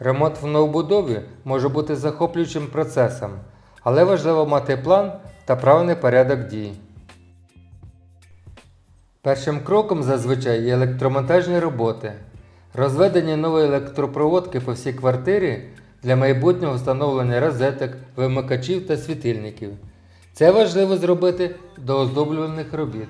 Ремонт в новобудові може бути захоплюючим процесом, але важливо мати план та правильний порядок дій. Першим кроком зазвичай є електромонтажні роботи. Розведення нової електропроводки по всій квартирі для майбутнього встановлення розеток, вимикачів та світильників. Це важливо зробити до оздоблювальних робіт.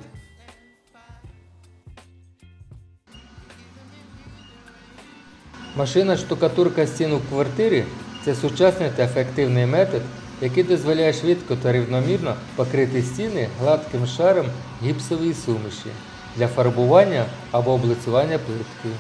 Машина штукатурка стін у квартирі це сучасний та ефективний метод, який дозволяє швидко та рівномірно покрити стіни гладким шаром гіпсової суміші для фарбування або облицювання плиткою.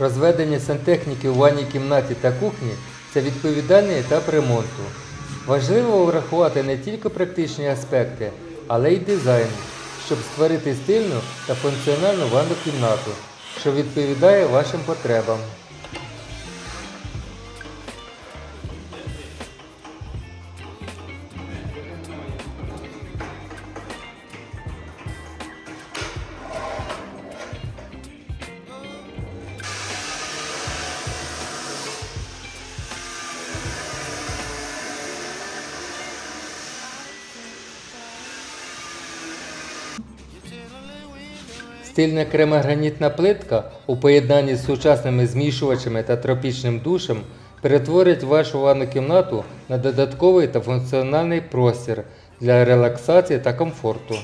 Розведення сантехніки у ванній кімнаті та кухні це відповідальний етап ремонту. Важливо врахувати не тільки практичні аспекти, але й дизайн, щоб створити стильну та функціональну ванну кімнату, що відповідає вашим потребам. Стильна кремогранітна плитка у поєднанні з сучасними змішувачами та тропічним душем перетворить вашу ванну кімнату на додатковий та функціональний простір для релаксації та комфорту.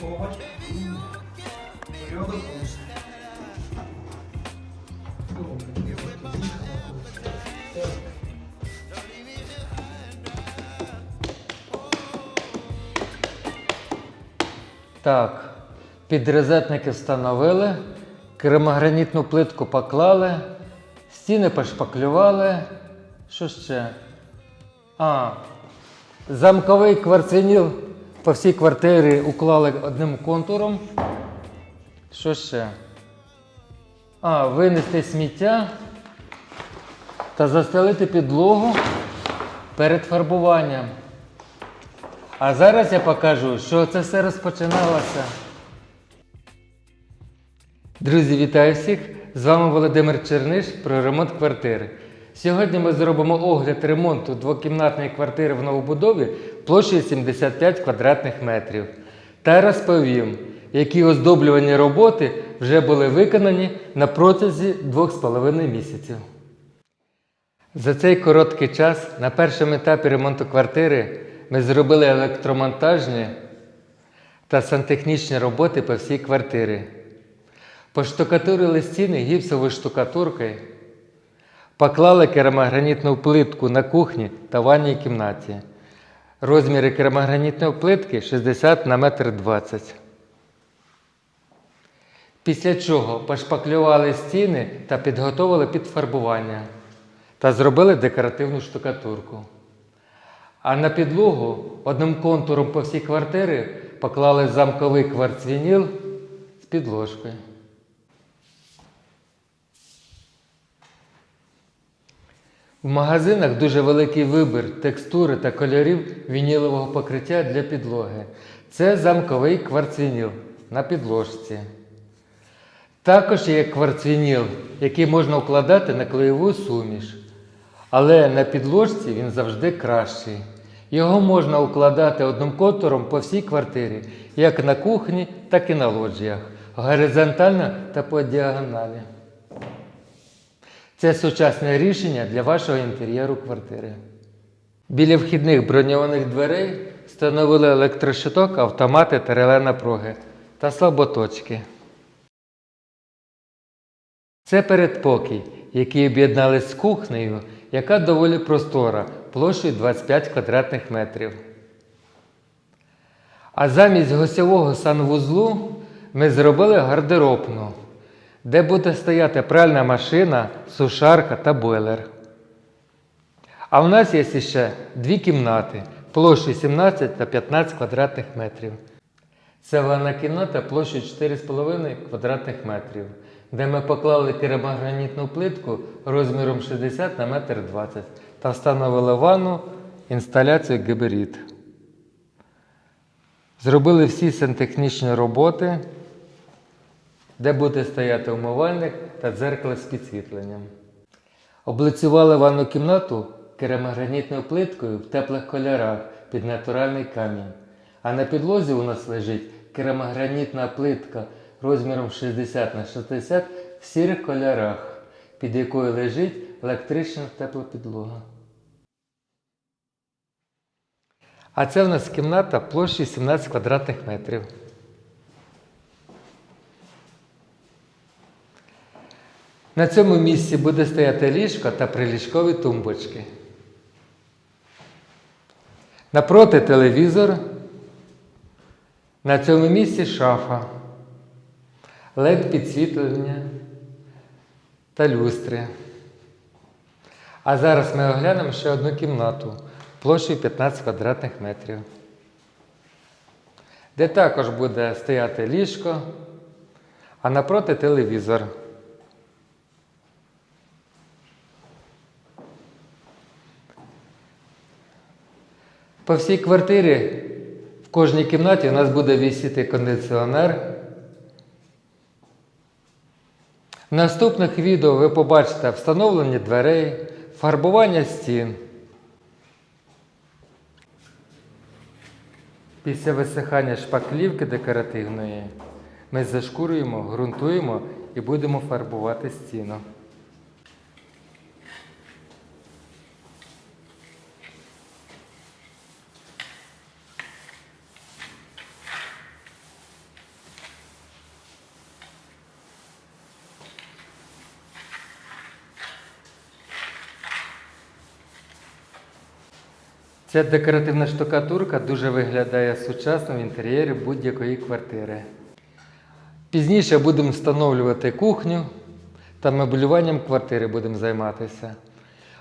Ховач? Порядок. Так, підрозетники встановили, кремогранітну плитку поклали, стіни пошпаклювали. Що ще? А, замковий кварциніл по всій квартирі уклали одним контуром. Що ще? А, винести сміття та застелити підлогу перед фарбуванням. А зараз я покажу, що це все розпочиналося. Друзі, вітаю всіх! З вами Володимир Черниш про ремонт квартири. Сьогодні ми зробимо огляд ремонту двокімнатної квартири в новобудові площею 75 квадратних метрів та розповім, які оздоблювані роботи вже були виконані на протязі 2,5 місяців. За цей короткий час на першому етапі ремонту квартири ми зробили електромонтажні та сантехнічні роботи по всій квартирі. Поштукатурили стіни гіпсовою штукатуркою, поклали керамогранітну плитку на кухні та ванній кімнаті. Розміри керамогранітної плитки 60 на 1,20 м. Після чого пошпаклювали стіни та підготовили під фарбування та зробили декоративну штукатурку. А на підлогу одним контуром по всій квартирі поклали замковий кварцвініл з підложкою. В магазинах дуже великий вибір текстури та кольорів вінілового покриття для підлоги. Це замковий кварцвініл на підложці. Також є кварцвініл, який можна укладати на клеєву суміш. Але на підложці він завжди кращий. Його можна укладати одним контуром по всій квартирі, як на кухні, так і на лоджіях, горизонтально та по діагоналі. Це сучасне рішення для вашого інтер'єру квартири. Біля вхідних броньованих дверей встановили електрощиток, автомати та реле напруги та слаботочки. Це передпокій, який об'єднали з кухнею, яка доволі простора, площею 25 квадратних метрів. А замість гостьового санвузлу ми зробили гардеробну, де буде стояти пральна машина, сушарка та бойлер. А в нас є ще дві кімнати площею 17 та 15 квадратних метрів. Це ванна кімната площею 4,5 квадратних метрів, де ми поклали керамогранітну плитку розміром 60 на 1,20 м та встановили ванну інсталяцію габарит. Зробили всі сантехнічні роботи, де буде стояти умивальник та дзеркало з підсвітленням. Облицювали ванну кімнату керамогранітною плиткою в теплих кольорах під натуральний камінь. А на підлозі у нас лежить керамогранітна плитка розміром 60 на 60 в сірих кольорах, під якою лежить електрична тепла підлога. А це в нас кімната площею 17 квадратних метрів. На цьому місці буде стояти ліжко та приліжкові тумбочки. Напроти телевізор. На цьому місці шафа, led підсвітлення та люстри. А зараз ми оглянемо ще одну кімнату площею 15 квадратних метрів, де також буде стояти ліжко, а напроти телевізор. По всій квартирі в кожній кімнаті у нас буде висіти кондиціонер. В наступних відео ви побачите встановлення дверей, фарбування стін. Після висихання шпаклівки декоративної ми зашкурюємо, ґрунтуємо і будемо фарбувати стіну. Ця декоративна штукатурка дуже виглядає сучасно в інтер'єрі будь-якої квартири. Пізніше будемо встановлювати кухню та меблюванням квартири будемо займатися.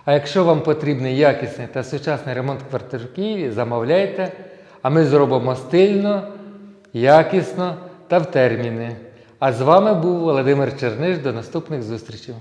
А якщо вам потрібний якісний та сучасний ремонт квартир в Києві, замовляйте, а ми зробимо стильно, якісно та в терміни. А з вами був Володимир Черниш. До наступних зустрічей.